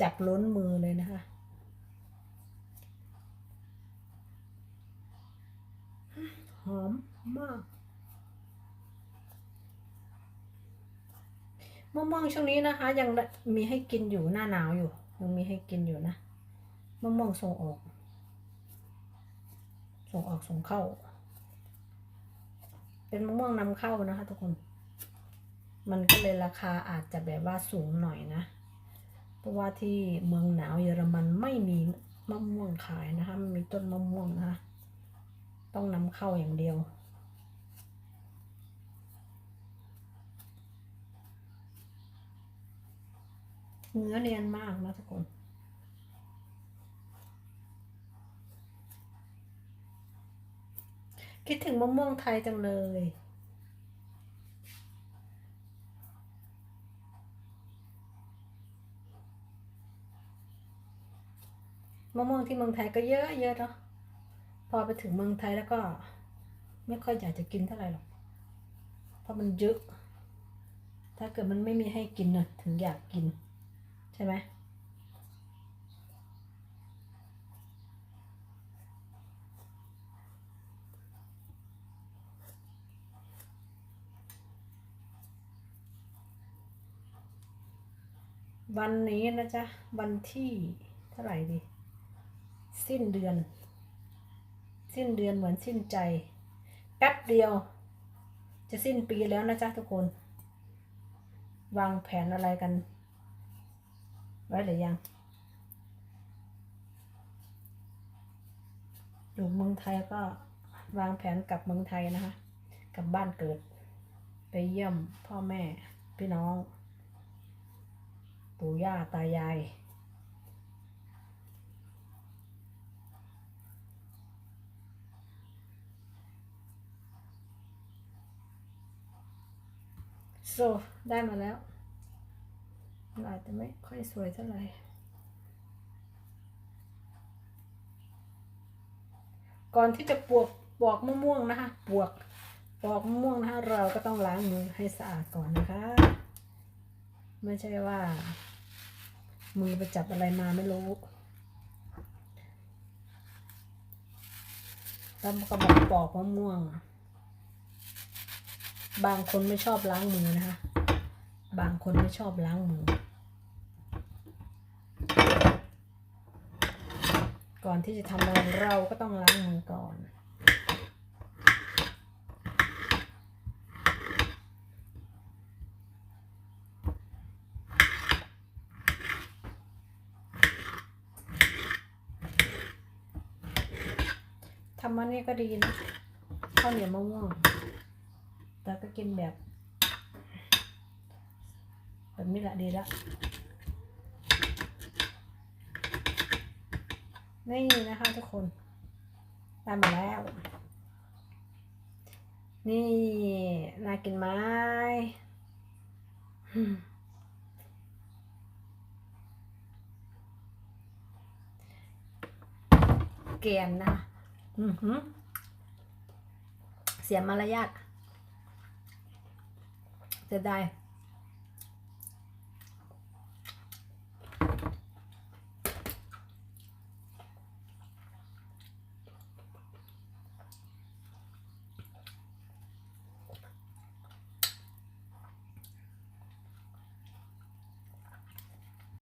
จับล้นมือเลยนะคะ หอมมากมะม่วงช่วงนี้นะคะ ยังมีให้กินอยู่หน้าหนาวอยู่ ยังมีให้กินอยู่นะมะม่วงส่งออก ส่งออกส่งเข้า เป็นมะม่วงนำเข้านะคะ ทุกคน มันก็เลยราคาอาจจะแบบว่าสูงหน่อยนะเพราะ ว่าที่เมืองหนาวเยอรมันไม่มีมะม่วงขายนะคะไม่มีต้นมะม่วงนะคะต้องนำเข้าอย่างเดียวเนื้อเนียนมากนะทุกคนคิดถึงมะม่วงไทยจังเลย มะม่วงที่เมืองไทยก็เยอะเยอะเนาะพอไปถึงเมืองไทยแล้วก็ ไม่ค่อยอยากจะกินเท่าไหร่หรอกเพราะมันเยอะถ้าเกิดมันไม่มีให้กินนะถึงอยากกิน ใช่ไหมวันนี้นะจ๊ะ วันที่เท่าไหร่ดี สิ้นเดือน สิ้นเดือนเหมือนสิ้นใจ แป๊บเดียว จะสิ้นปีแล้วนะจ๊ะทุกคน วางแผนอะไรกัน ไว้หรือยัง อยู่เมืองไทยก็วางแผนกลับเมืองไทยนะคะ กลับบ้านเกิด ไปเยี่ยมพ่อแม่พี่น้อง ปู่ย่าตายาย โซได้มาแล้วมันอาจจะไม่ค่อยสวยเท่าไหร่ก่อนที่จะปวกปอกมะม่วงนะคะปวกปอกมะม่วงนะคะเราก็ต้องล้างมือให้สะอาดก่อนนะคะ ไม่ใช่ว่า มือไปจับอะไรมาไม่รู้แล้วก็บอกปอกมะม่วง บางคนไม่ชอบล้างมือนะคะ บางคนไม่ชอบล้างมือ ก่อนที่จะทำอะไรเราก็ต้องล้างมือก่อน ทำมันนี่ก็ดีนะข้าวเหนียวมะม่วง แต่ก็กินแบบแบบนี้แหละดีละนี่นะคะทุกคนได้มาแล้ว นี่น่ากินไหมอืมแกนนะคะเสียมารยาท จะได้